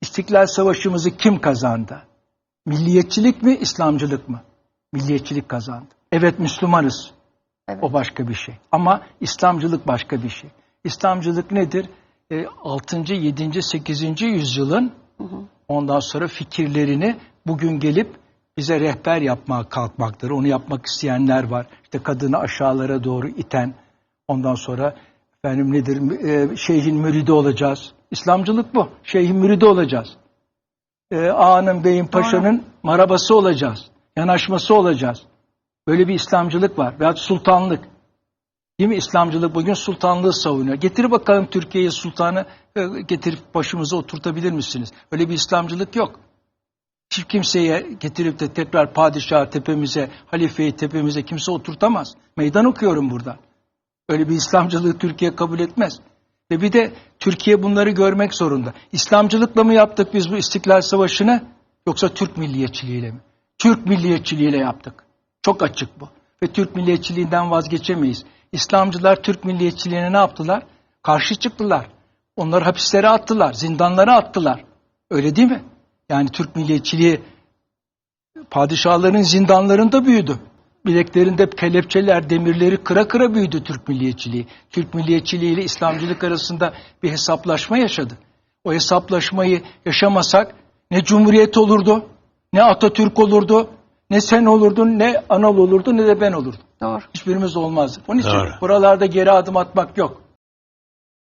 İstiklal Savaşımızı kim kazandı? Milliyetçilik mi, İslamcılık mı? Milliyetçilik kazandı. Evet Müslümanız. Evet. O başka bir şey. Ama İslamcılık başka bir şey. İslamcılık nedir? E, 6. 7. 8. yüzyılın ondan sonra fikirlerini bugün gelip bize rehber yapmaya kalkmaktır. Onu yapmak isteyenler var. İşte kadını aşağılara doğru iten, ondan sonra efendim nedir, e, şeyhin müridi olacağız. İslamcılık bu. Şeyhin müridi olacağız. E, ağanın, beyin, paşanın marabası olacağız. Yanaşması olacağız. Böyle bir İslamcılık var. Veyahut sultanlık. Değil mi? İslamcılık bugün sultanlığı savunuyor. Getir bakalım Türkiye'ye sultanı e, getirip başımıza oturtabilir misiniz? Öyle bir İslamcılık yok. Hiç kimseye getirip de tekrar padişah tepemize, halifeyi tepemize kimse oturtamaz. Meydan okuyorum burada. Öyle bir İslamcılığı Türkiye kabul etmez. Ve bir de Türkiye bunları görmek zorunda. İslamcılıkla mı yaptık biz bu İstiklal Savaşı'nı yoksa Türk milliyetçiliğiyle mi? Türk milliyetçiliğiyle yaptık. Çok açık bu. Ve Türk milliyetçiliğinden vazgeçemeyiz. İslamcılar Türk milliyetçiliğine ne yaptılar? Karşı çıktılar. Onları hapislere attılar, zindanlara attılar. Öyle değil mi? Yani Türk milliyetçiliği padişahların zindanlarında büyüdü. Bileklerinde kelepçeler, demirleri kıra kıra büyüdü Türk milliyetçiliği. Türk milliyetçiliği ile İslamcılık arasında bir hesaplaşma yaşadı. O hesaplaşmayı yaşamasak ne Cumhuriyet olurdu, ne Atatürk olurdu, ne sen olurdun, ne Anal olurdu, ne de ben olurdum. Doğru. Hiçbirimiz olmazdı. Onun için Doğru. buralarda geri adım atmak yok.